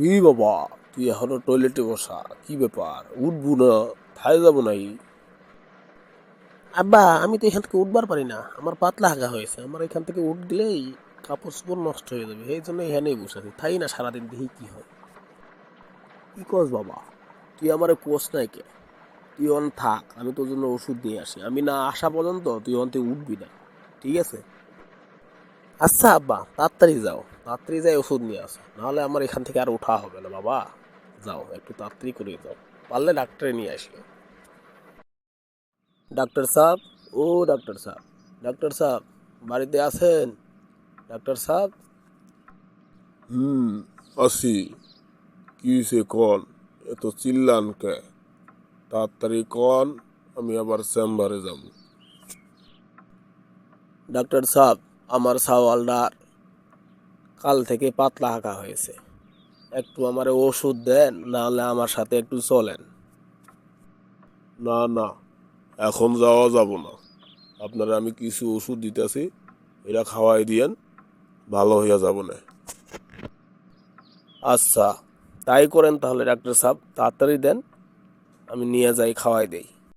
রে বাবা, তুই এখনও টয়লেটে বসা? কি ব্যাপার? উঠবো না থাই যাব নাই। আব্বা, আমি তো এখান থেকে উঠবার পারি না। আমার পাতলা হাগা হয়েছে। আমার এখান থেকে উঠলেই কাপড় চোপড় নষ্ট হয়ে যাবে। এই জন্য এখানেই বসে আছি। থাই না সারাদিন, দেখি কি হয়। কি কস বাবা? তুই আমার কোচ নাই কে? তুই অন থাক, আমি তোর জন্য ওষুধ নিয়ে আসি। আমি না আসা পর্যন্ত তুই অন্তে উঠবি না। ঠিক আছে? আচ্ছা আব্বা, তাড়াতাড়ি যাও। তাড়াতাড়ি যাই ওষুধ নিয়ে আসো। নাহলে আমার এখান থেকে আর ওঠা হবে না বাবা। যাও একটু তাড়াতাড়ি করে যাও। পারলে ডাক্তারে নিয়ে আসিও ডাক্তার সাহেব? ও ডাক্তার সাহেব। ডাক্তার সাহেব বাড়িতে আছেন? ডাক্তার সাহেব? হুম আসি। কি সে কন? এত চিল্লান কে? তাড়াতাড়ি কন আমি আবার চেম্বারে যাব। ডাক্তার সাহেব আমার সাওয়ালদার। কাল থেকে পাতলা হাঁকা হয়েছে। একটু আমার ওষুধ দেন নাহলে আমার সাথে একটু চলেন। না না এখন যাওয়া যাব না। আপনারা আমি কিছু ওষুধ দিতেছি এরা খাওয়াই দিয়েন ভালো হইয়া যাব না। আচ্ছা তাই করেন তাহলে ডাক্তার সাহেব। তাড়াতাড়ি দেন আমি নিয়ে যাই খাওয়াই দেই।